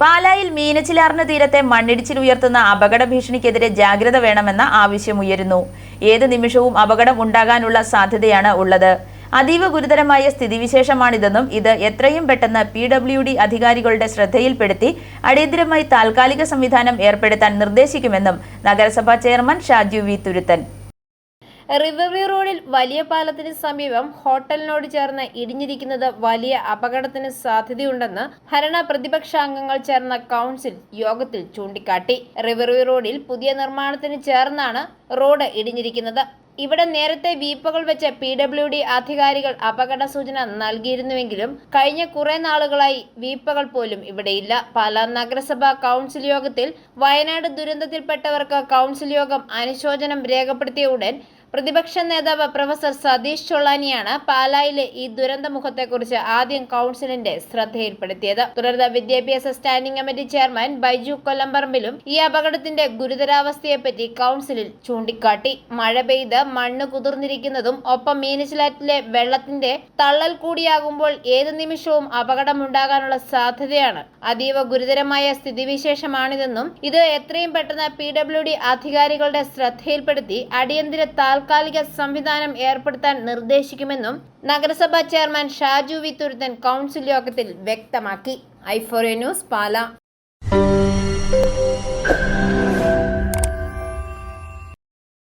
പാലായിൽ മീനച്ചിലാറിന് തീരത്തെ മണ്ണിടിച്ചിൽ ഉയർത്തുന്ന അപകട ഭീഷണിക്കെതിരെ ജാഗ്രത വേണമെന്ന ആവശ്യമുയരുന്നു ഏത് നിമിഷവും അപകടം ഉണ്ടാകാനുള്ള സാധ്യതയാണ് ഉള്ളത്. അതീവ ഗുരുതരമായ സ്ഥിതിവിശേഷമാണിതെന്നും ഇത് എത്രയും പെട്ടെന്ന് പി ഡബ്ല്യു ഡി അധികാരികളുടെ ശ്രദ്ധയിൽപ്പെടുത്തി അടിയന്തരമായി താൽക്കാലിക സംവിധാനം ഏർപ്പെടുത്താൻ നിർദ്ദേശിക്കുമെന്നും നഗരസഭാ ചെയർമാൻ ഷാജു വി തുരുത്തൻ. റിവറി റോഡിൽ വലിയ പാലത്തിന് സമീപം ഹോട്ടലിനോട് ചേർന്ന് ഇടിഞ്ഞിരിക്കുന്നത് വലിയ അപകടത്തിന് സാധ്യതയുണ്ടെന്ന് ഭരണ പ്രതിപക്ഷാംഗങ്ങൾ ചേർന്ന കൗൺസിൽ യോഗത്തിൽ ചൂണ്ടിക്കാട്ടി. റിവർവ്യൂ റോഡിൽ പുതിയ നിർമ്മാണത്തിന് ചേർന്നാണ് റോഡ് ഇടിഞ്ഞിരിക്കുന്നത്. ഇവിടെ നേരത്തെ വീപ്പകൾ വെച്ച പി ഡബ്ല്യു ഡി അധികാരികൾ അപകട സൂചന നൽകിയിരുന്നുവെങ്കിലും കഴിഞ്ഞ കുറെ നാളുകളായി വീപ്പകൾ പോലും ഇവിടെയില്ല. പാലാ നഗരസഭ കൗൺസിൽ യോഗത്തിൽ വയനാട് ദുരന്തത്തിൽപ്പെട്ടവർക്ക് കൗൺസിൽ യോഗം അനുശോചനം രേഖപ്പെടുത്തിയ ഉടൻ പ്രതിപക്ഷ നേതാവ് പ്രൊഫസർ സതീഷ് ചൊള്ളാനിയാണ് പാലായിലെ ഈ ദുരന്തമുഖത്തെക്കുറിച്ച് ആദ്യം കൗൺസിലിന്റെ ശ്രദ്ധയിൽപ്പെടുത്തിയത്. തുടർന്ന് വിദ്യാഭ്യാസ സ്റ്റാൻഡിംഗ് കമ്മിറ്റി ചെയർമാൻ ബൈജു കൊല്ലംപറമ്പിലും ഈ അപകടത്തിന്റെ ഗുരുതരാവസ്ഥയെപ്പറ്റി കൗൺസിലിൽ ചൂണ്ടിക്കാട്ടി. മഴ പെയ്ത് മണ്ണ് കുതിർന്നിരിക്കുന്നതും ഒപ്പം മീനച്ചിലാറ്റിലെ വെള്ളത്തിന്റെ തള്ളൽ കൂടിയാകുമ്പോൾ ഏത് നിമിഷവും അപകടമുണ്ടാകാനുള്ള സാധ്യതയാണ്. അതീവ ഗുരുതരമായ സ്ഥിതിവിശേഷമാണിതെന്നും ഇത് എത്രയും പെട്ടെന്ന് പി ഡബ്ല്യു ഡി അധികാരികളുടെ ശ്രദ്ധയിൽപ്പെടുത്തി അടിയന്തര താൽക്കാലിക സംവിധാനം ഏർപ്പെടുത്താൻ നിർദ്ദേശിക്കുമെന്നും നഗരസഭാ chairman Shaju V Thuruthan council യോഗത്തിൽ വ്യക്തമാക്കി. ഐഫോറിയ ന്യൂസ് പാല.